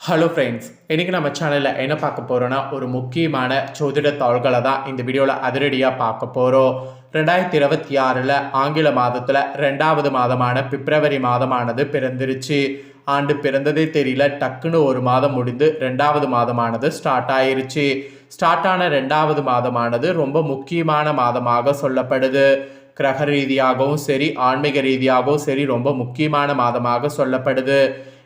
Hello friends இன்றைக்கி நம்ம சேனலில் என்ன பார்க்க போகிறோன்னா ஒரு முக்கியமான ஜோதிட தாள்களை தான் இந்த வீடியோவில் அதிரடியாக பார்க்க போகிறோம் ரெண்டாயிரத்தி இருபத்தி ஆறில் ஆங்கில மாதத்தில் ரெண்டாவது மாதமான பிப்ரவரி மாதமானது பிறந்துருச்சு. ஆண்டு பிறந்ததே தெரியல டக்குன்னு ஒரு மாதம் முடிந்து ரெண்டாவது மாதமானது ஸ்டார்ட் ஆயிருச்சு. ஸ்டார்ட் ஆன ரெண்டாவது மாதமானது ரொம்ப முக்கியமான மாதமாக சொல்லப்படுது. கிரக ரீதியாகவும் சரி ஆன்மீக ரீதியாகவும் சரி ரொம்ப முக்கியமான மாதமாக சொல்லப்படுது.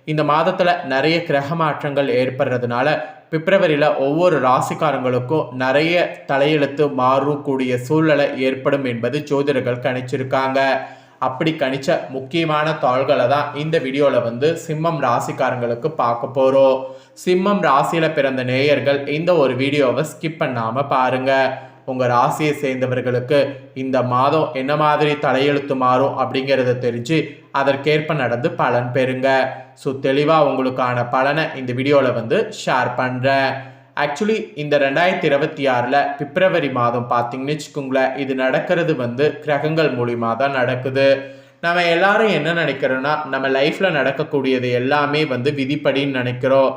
இந்த மாதத்தில் நிறைய கிரக மாற்றங்கள் ஏற்படுறதுனால பிப்ரவரியில் ஒவ்வொரு ராசிக்காரங்களுக்கும் நிறைய தலையெழுத்து மாறக்கூடிய சூழ்நிலை ஏற்படும் என்பது ஜோதிடர்கள் கணிச்சிருக்காங்க. அப்படி கணிச்ச முக்கியமான தாள்களை தான் இந்த வீடியோவில் வந்து சிம்மம் ராசிக்காரங்களுக்கு பார்க்க போகிறோம் சிம்மம் ராசியில் பிறந்த நேயர்கள் இந்த ஒரு வீடியோவை ஸ்கிப் பண்ணாமல் பாருங்கள் உங்கள் ராசியை சேர்ந்தவர்களுக்கு இந்த மாதம் என்ன மாதிரி தலையெழுத்து மாறும் அப்படிங்கிறத தெரிஞ்சு அதற்கேற்ப நடந்து பலன் பெறுங்க. ஸோ தெளிவாக உங்களுக்கான பலனை இந்த வீடியோவில் வந்து ஷேர் பண்ணுறேன் ஆக்சுவலி இந்த ரெண்டாயிரத்தி இருபத்தி ஆறில் பிப்ரவரி மாதம் பார்த்தீங்கன்னு வச்சுக்கோங்களேன் இது நடக்கிறது வந்து கிரகங்கள் மூலிமா தான் நடக்குது. நம்ம எல்லாரும் என்ன நினைக்கிறோன்னா நம்ம லைஃப்பில் நடக்கக்கூடியது எல்லாமே வந்து விதிப்படின்னு நினைக்கிறோம்.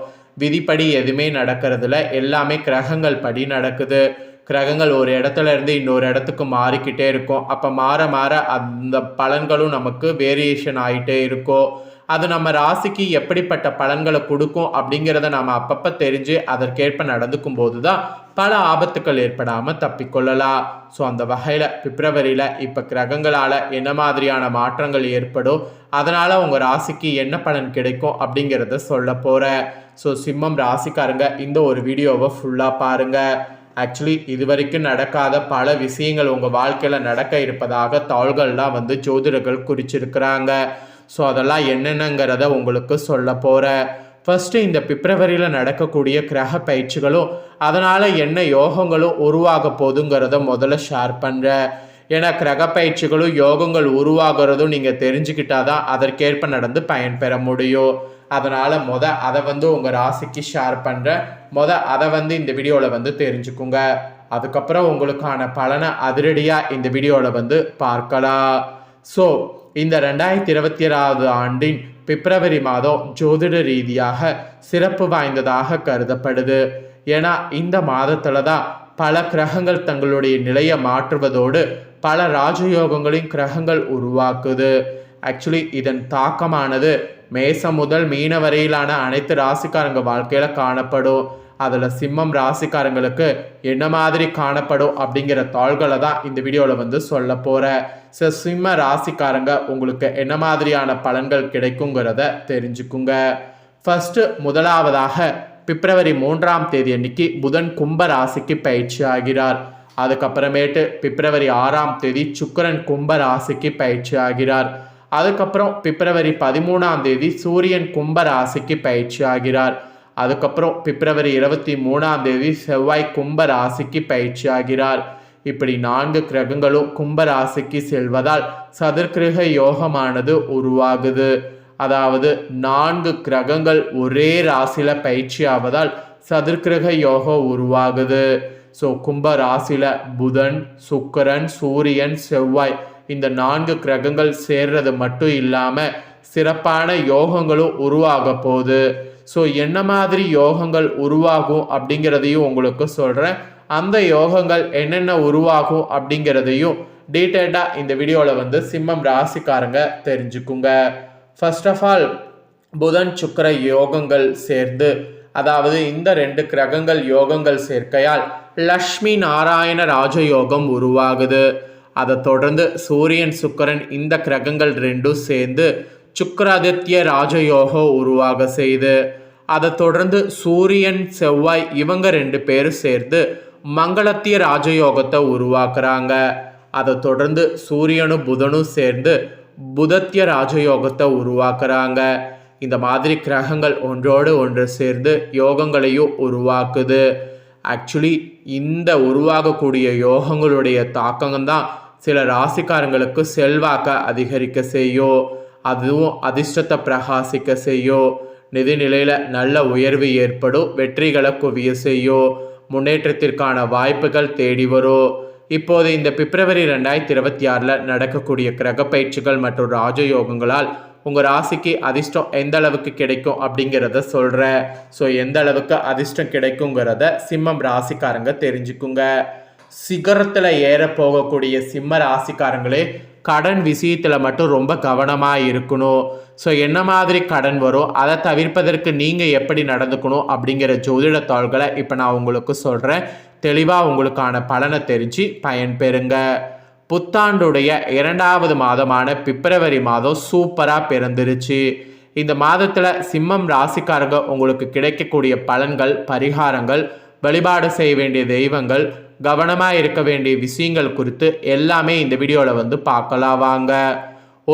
விதிப்படி எதுவுமே நடக்கிறதுல எல்லாமே கிரகங்கள் படி நடக்குது. கிரகங்கள் ஒரு இடத்துல இருந்து இன்னொரு இடத்துக்கு மாறிக்கிட்டே இருக்கும். அப்போ மாற மாற அந்த பலன்களும் நமக்கு வேரியேஷன் ஆகிட்டே இருக்கும் அது நம்ம ராசிக்கு எப்படிப்பட்ட பலன்களை கொடுக்கும் அப்படிங்கிறத நாம் அப்பப்போ தெரிஞ்சு அதற்கேற்ப நடந்துக்கும் போது தான் பல ஆபத்துக்கள் ஏற்படாமல் தப்பிக்கொள்ளலாம் ஸோ அந்த வகையில் பிப்ரவரியில் இப்போ கிரகங்களால் என்ன மாதிரியான மாற்றங்கள் ஏற்படும் அதனால் உங்கள் ராசிக்கு என்ன பலன் கிடைக்கும் அப்படிங்கிறத சொல்ல போகிறேன் ஸோ சிம்மம் ராசிக்காரங்க இந்த ஒரு வீடியோவை ஃபுல்லாக பாருங்கள் ஆக்சுவலி இது வரைக்கும் நடக்காத பல விஷயங்கள் உங்கள் வாழ்க்கையில் நடக்க இருப்பதாக தாள்கள்லாம் வந்து ஜோதிடர்கள் குறிச்சிருக்கிறாங்க. ஸோ அதெல்லாம் என்னென்னங்கிறத உங்களுக்கு சொல்ல போகிறேன் ஃபஸ்ட்டு இந்த பிப்ரவரியில் நடக்கக்கூடிய கிரக பயிற்சிகளும் அதனால் என்ன யோகங்களும் உருவாக போதுங்கிறத முதல்ல ஷேர் பண்ணுறேன் ஏன்னா கிரக பயிற்சிகளும் யோகங்கள் உருவாகிறதும் நீங்கள் தெரிஞ்சுக்கிட்டாதான் அதற்கேற்ப நடந்து பயன்பெற முடியும். அதனால் மொதல் அதை வந்து உங்கள் ராசிக்கு ஷேர் பண்ணுறேன் முத அதை வந்து இந்த வீடியோவில் வந்து தெரிஞ்சுக்குங்க. அதுக்கப்புறம் உங்களுக்கான பலனை அதிரடியாக இந்த வீடியோவில் வந்து பார்க்கலாம். ஸோ இந்த ரெண்டாயிரத்தி இருபத்தி ஆறாவது ஆண்டின் பிப்ரவரி மாதம் ஜோதிட ரீதியாக சிறப்பு வாய்ந்ததாக கருதப்படுது. ஏன்னா இந்த மாதத்தில் தான் பல கிரகங்கள் தங்களுடைய நிலையை மாற்றுவதோடு பல ராஜயோகங்களையும் கிரகங்கள் உருவாக்குது. ஆக்சுவலி இதன் தாக்கமானது மேசம் முதல் மீன வரையிலான அனைத்து ராசிக்காரங்க வாழ்க்கையில் காணப்படும். அதில் சிம்மம் ராசிக்காரங்களுக்கு என்ன மாதிரி காணப்படும் அப்படிங்கிற தாள்களை தான் இந்த வீடியோவில் வந்து சொல்ல போகிறேன் ஸோ சிம்ம ராசிக்காரங்க உங்களுக்கு என்ன மாதிரியான பலன்கள் கிடைக்குங்கிறத தெரிஞ்சுக்குங்க. ஃபஸ்ட்டு முதலாவதாக பிப்ரவரி மூன்றாம் தேதி அன்னைக்கு புதன் கும்ப ராசிக்கு பயிற்சி ஆகிறார். அதுக்கப்புறமேட்டு பிப்ரவரி ஆறாம் தேதி சுக்கரன் கும்ப ராசிக்கு பயிற்சி ஆகிறார். அதுக்கப்புறம் பிப்ரவரி பதிமூணாம் தேதி சூரியன் கும்ப ராசிக்கு பயிற்சி ஆகிறார். அதுக்கப்புறம் பிப்ரவரி இருபத்தி மூணாம் தேதி செவ்வாய் கும்ப ராசிக்கு பயிற்சி ஆகிறார். இப்படி நான்கு கிரகங்களும் கும்ப ராசிக்கு செல்வதால் சதுர்கிரக யோகமானது உருவாகுது. அதாவது நான்கு கிரகங்கள் ஒரே ராசியில பயிற்சி ஆவதால் சதுர்கிரக யோகம் உருவாகுது. ஸோ கும்ப ராசியில புதன் சுக்கரன் சூரியன் செவ்வாய் இந்த நான்கு கிரகங்கள் சேர்றது மட்டும் இல்லாமல் சிறப்பான யோகங்களும் உருவாக போகுது. ஸோ என்ன மாதிரி யோகங்கள் உருவாகும் அப்படிங்கிறதையும் உங்களுக்கு சொல்கிறேன் அந்த யோகங்கள் என்னென்ன உருவாகும் அப்படிங்கிறதையும் டீட்டெயில்டாக இந்த வீடியோவில் வந்து சிம்மம் ராசிக்காரங்க தெரிஞ்சுக்குங்க. ஃபர்ஸ்ட் ஆஃப் ஆல் புதன் சுக்கர யோகங்கள் சேர்ந்து அதாவது இந்த ரெண்டு கிரகங்கள் யோகங்கள் சேர்க்கையால் லக்ஷ்மி நாராயண ராஜயோகம் உருவாகுது. அதை தொடர்ந்து சூரியன் சுக்கரன் இந்த கிரகங்கள் ரெண்டும் சேர்ந்து சுக்கராதித்ய ராஜயோகம் உருவாக செய்து அதை தொடர்ந்து சூரியன் செவ்வாய் இவங்க ரெண்டு பேரும் சேர்ந்து மங்களத்திய ராஜயோகத்தை உருவாக்குறாங்க. அதை தொடர்ந்து சூரியனும் புதனும் சேர்ந்து புதத்திய ராஜயோகத்தை உருவாக்குறாங்க. இந்த மாதிரி கிரகங்கள் ஒன்றோடு ஒன்று சேர்ந்து யோகங்களையும் உருவாக்குது. ஆக்சுவலி இந்த உருவாகக்கூடிய யோகங்களுடைய தாக்கங்கள் தான் சில ராசிக்காரங்களுக்கு செல்வாக்க அதிகரிக்க செய்யும் அதுவும் அதிர்ஷ்டத்தை பிரகாசிக்க செய்யும் நிதிநிலையில் நல்ல உயர்வு ஏற்படும் வெற்றிகளை குவிய செய்யும் முன்னேற்றத்திற்கான வாய்ப்புகள் தேடி வரும் இப்போது இந்த பிப்ரவரி ரெண்டாயிரத்தி இருபத்தி ஆறில் நடக்கக்கூடிய கிரக பயிற்சிகள் மற்றும் ராஜயோகங்களால் உங்கள் ராசிக்கு அதிர்ஷ்டம் எந்த அளவுக்கு கிடைக்கும் அப்படிங்கிறத சொல்கிறேன் ஸோ எந்த அளவுக்கு அதிர்ஷ்டம் கிடைக்குங்கிறத சிம்மம் ராசிக்காரங்க தெரிஞ்சுக்குங்க. சிகரத்தில் ஏற போகக்கூடிய சிம்ம ராசிக்காரங்களே கடன் விஷயத்தில் மட்டும் ரொம்ப கவனமாக இருக்கணும். ஸோ என்ன மாதிரி கடன் வரும் அதை தவிர்ப்பதற்கு நீங்கள் எப்படி நடந்துக்கணும் அப்படிங்கிற ஜோதிட தாள்களை இப்போ நான் உங்களுக்கு சொல்கிறேன் தெளிவாக உங்களுக்கான பலனை தெரிஞ்சு பயன்பெறுங்க. புத்தாண்டுடைய இரண்டாவது மாதமான பிப்ரவரி மாதம் சூப்பராக பிறந்துருச்சு. இந்த மாதத்தில் சிம்மம் ராசிக்காரங்க உங்களுக்கு கிடைக்கக்கூடிய பலன்கள் பரிகாரங்கள் வழிபாடு செய்ய வேண்டிய தெய்வங்கள் கவனமாக இருக்க வேண்டிய விஷயங்கள் குறித்து எல்லாமே இந்த வீடியோவில் வந்து பார்க்கலாம் வாங்க.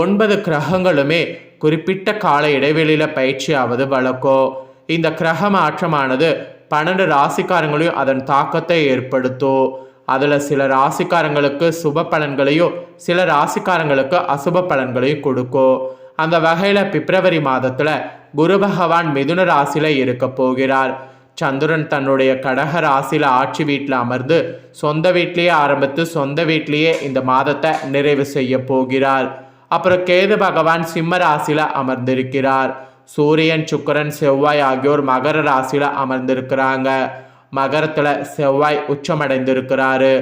ஒன்பது கிரகங்களுமே குறிப்பிட்ட கால இடைவெளியில் பயிற்சியாவது வழக்கம் இந்த கிரக மாற்றமானது பன்னெண்டு ராசிக்காரங்களையும் அதன் தாக்கத்தை ஏற்படுத்தும். அதில் சில ராசிக்காரங்களுக்கு சுப பலன்களையும் சில ராசிக்காரங்களுக்கு அசுப பலன்களையும் கொடுக்கும். அந்த வகையில் பிப்ரவரி மாதத்தில் குரு பகவான் மிதுன ராசியில் இருக்க போகிறார். சந்திரன் தன்னுடைய கடக ராசியில் ஆட்சி வீட்டில் அமர்ந்து சொந்த வீட்லேயே ஆரம்பித்து சொந்த வீட்லேயே இந்த மாதத்தை நிறைவு செய்ய போகிறார். அப்புறம் கேது பகவான் சிம்ம ராசியில் அமர்ந்திருக்கிறார். சூரியன் சுக்கரன் செவ்வாய் ஆகியோர் மகர ராசியில் அமர்ந்திருக்கிறாங்க. மகரத்தில் செவ்வாய் உச்சமடைந்திருக்கிறாரு.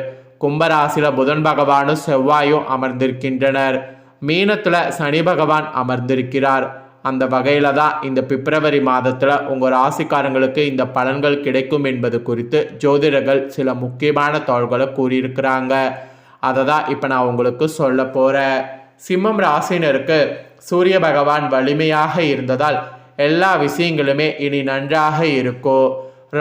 கும்பராசியில் புதன் பகவானும் செவ்வாயும் அமர்ந்திருக்கின்றனர். மீனத்தில் சனி பகவான் அமர்ந்திருக்கிறார். அந்த வகையில் தான் இந்த பிப்ரவரி மாதத்தில் உங்கள் ராசிக்காரங்களுக்கு இந்த பலன்கள் கிடைக்கும் என்பது குறித்து ஜோதிடர்கள் சில முக்கியமான தோள்களை கூறியிருக்கிறாங்க. அதை தான் இப்போ நான் உங்களுக்கு சொல்ல போகிறேன் சிம்மம் ராசினருக்கு சூரிய பகவான் வலிமையாக இருந்ததால் எல்லா விஷயங்களுமே இனி நன்றாக இருக்கும்.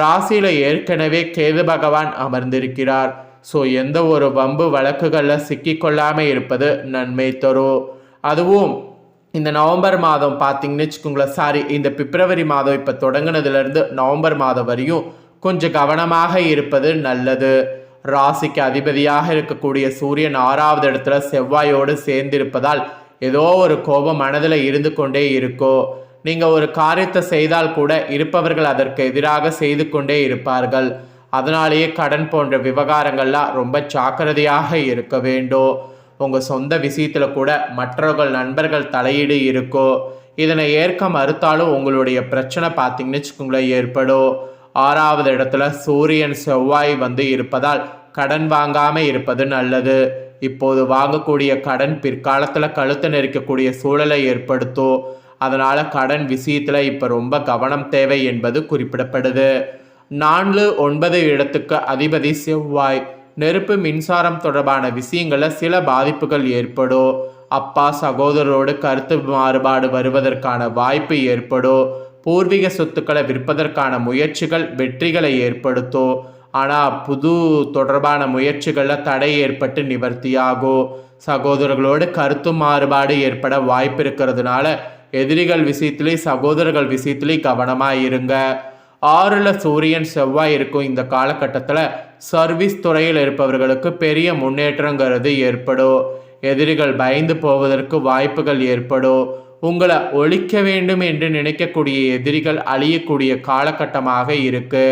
ராசியில் ஏற்கனவே கேது பகவான் அமர்ந்திருக்கிறார். ஸோ எந்த ஒரு வம்பு வழக்குகளில் சிக்கிக்கொள்ளாமல் இருப்பது நன்மை தரும். அதுவும் இந்த நவம்பர் மாதம் பார்த்தீங்கன்னு வச்சுக்கோங்களேன் சாரி இந்த பிப்ரவரி மாதம் இப்போ தொடங்கினதுலேருந்து நவம்பர் மாதம் வரையும் கொஞ்சம் கவனமாக இருப்பது நல்லது. ராசிக்கு அதிபதியாக இருக்கக்கூடிய சூரியன் ஆறாவது இடத்துல செவ்வாயோடு சேர்ந்திருப்பதால் ஏதோ ஒரு கோபம் மனதில் இருந்து கொண்டே இருக்கோ. நீங்கள் ஒரு காரியத்தை செய்தால் கூட இருப்பவர்கள் அதற்கு எதிராக செய்து கொண்டே இருப்பார்கள். அதனாலேயே கடன் போன்ற விவகாரங்கள்லாம் ரொம்ப ஜாக்கிரதையாக இருக்க வேண்டும். உங்கள் சொந்த விஷயத்தில் கூட மற்றவர்கள் நண்பர்கள் தலையீடு இருக்கோ இதனை ஏற்க மறுத்தாலும் உங்களுடைய பிரச்சனை பார்த்தீங்கன்னு வச்சுக்கோங்களேன் ஏற்படும். ஆறாவது இடத்துல சூரியன் செவ்வாய் வந்து இருப்பதால் கடன் வாங்காமல் இருப்பது நல்லது. இப்போது வாங்கக்கூடிய கடன் பிற்காலத்தில் கழுத்து நெரிக்கக்கூடிய சூழலை ஏற்படுத்தும். அதனால் கடன் விஷயத்தில் இப்போ ரொம்ப கவனம் தேவை என்பது குறிப்பிடப்படுது. நான்கு ஒன்பது இடத்துக்கு அதிபதி செவ்வாய். நெருப்பு மின்சாரம் தொடர்பான விஷயங்களில் சில பாதிப்புகள் ஏற்படும் அப்பா சகோதரரோடு கருத்து மாறுபாடு வருவதற்கான வாய்ப்பு ஏற்படும் பூர்வீக சொத்துக்களை விற்பதற்கான முயற்சிகள் வெற்றிகளை ஏற்படுத்தும் ஆனால் புது தொடர்பான முயற்சிகளில் தடை ஏற்பட்டு நிவர்த்தியாகும் சகோதரர்களோடு கருத்து மாறுபாடு ஏற்பட வாய்ப்பு இருக்கிறதுனால எதிரிகள் விஷயத்துலேயும் சகோதரர்கள் விஷயத்துலேயும் கவனமாக இருங்க ஆறில் சூரியன் செவ்வாய் இருக்கும் இந்த காலகட்டத்தில் சர்வீஸ் துறையில் இருப்பவர்களுக்கு பெரிய முன்னேற்றங்கிறது ஏற்படும். எதிரிகள் பயந்து போவதற்கு வாய்ப்புகள் ஏற்படும். உங்களை ஒழிக்க வேண்டும் என்று நினைக்கக்கூடிய எதிரிகள் அழியக்கூடிய காலகட்டமாக இருக்கு.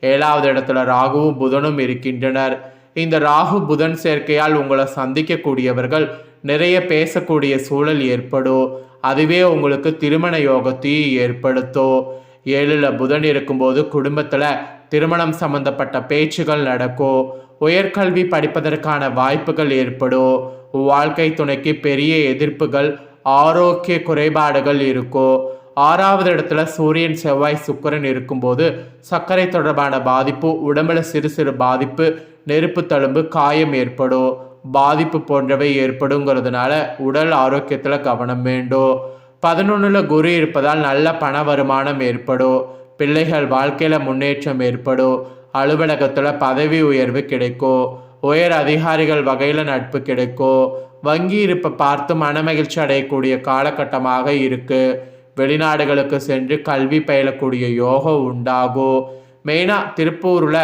ஏழாவது இடத்துல ராகுவும் புதனும் இருக்கின்றனர். இந்த ராகு புதன் சேர்க்கையால் உங்களை சந்திக்கக்கூடியவர்கள் நிறைய பேசக்கூடிய சூழல் ஏற்படும். அதுவே உங்களுக்கு திருமண யோகத்தையும் ஏற்படுத்தும். ஏழில் புதன் இருக்கும்போது குடும்பத்தில் திருமணம் சம்பந்தப்பட்ட பேச்சுகள் நடக்கும். உயர்கல்வி படிப்பதற்கான வாய்ப்புகள் ஏற்படும். வாழ்க்கை துணைக்கு பெரிய எதிர்ப்புகள் ஆரோக்கிய குறைபாடுகள் இருக்கும். ஆறாவது இடத்துல சூரியன் செவ்வாய் சுக்கரன் இருக்கும்போது சர்க்கரை தொடர்பான பாதிப்பு உடம்புல சிறு சிறு பாதிப்பு நெருப்பு தழும்பு காயம் ஏற்படும். பாதிப்பு போன்றவை ஏற்படுங்கிறதுனால உடல் ஆரோக்கியத்தில் கவனம் வேண்டும். பதினொன்றில் குரு இருப்பதால் நல்ல பண வருமானம் ஏற்படும். பிள்ளைகள் வாழ்க்கையில் முன்னேற்றம் ஏற்படும். அலுவலகத்தில் பதவி உயர்வு கிடைக்கும். உயர் அதிகாரிகள் வகையில் நட்பு கிடைக்கும். வங்கி இருப்பை பார்த்து மனமகிழ்ச்சி அடையக்கூடிய காலகட்டமாக இருக்குது வெளிநாடுகளுக்கு சென்று கல்வி பயிலக்கூடிய யோகம் உண்டாகும். மெயினாக திருப்பூரில்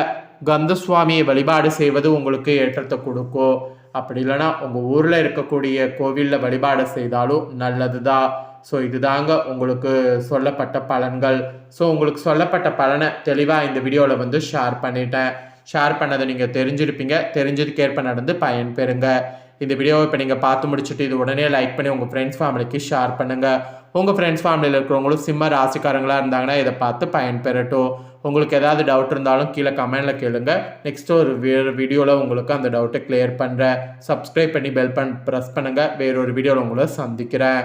கந்தசுவாமியை வழிபாடு செய்வது உங்களுக்கு ஏற்றத்தை கொடுக்கும். அப்படி இல்லைன்னா உங்கள் ஊரில் இருக்கக்கூடிய கோவிலில் வழிபாடு செய்தாலும் நல்லது தான் ஸோ இதுதாங்க உங்களுக்கு சொல்லப்பட்ட பலன்கள். ஸோ உங்களுக்கு சொல்லப்பட்ட பலனை தெளிவாக இந்த வீடியோவில் வந்து ஷேர் பண்ணிட்டேன். ஷேர் பண்ணதை நீங்கள் தெரிஞ்சிருப்பீங்க. தெரிஞ்சதுக்கேற்ப நடந்து பயன்பெறுங்க இந்த வீடியோவை இப்போ நீங்கள் பார்த்து முடிச்சுட்டு இது உடனே லைக் பண்ணி உங்கள் ஃப்ரெண்ட்ஸ் ஃபேமிலிக்கு ஷேர் பண்ணுங்கள் உங்கள் ஃப்ரெண்ட்ஸ் ஃபேமிலியில் இருக்கிறவங்களும் சிம்ம ராசிக்காரங்களாக இருந்தாங்கன்னா இதை பார்த்து பயன்பெறட்டும் உங்களுக்கு ஏதாவது டவுட் இருந்தாலும் கீழே கமெண்டில் கேளுங்க. நெக்ஸ்ட் ஒரு வீடியோவில் உங்களுக்கு அந்த டவுட்டை கிளியர் பண்ணுறேன் சப்ஸ்கிரைப் பண்ணி பெல் பண் ப்ரெஸ் பண்ணுங்கள் வேறொரு வீடியோவில் உங்களை சந்திக்கிறேன்.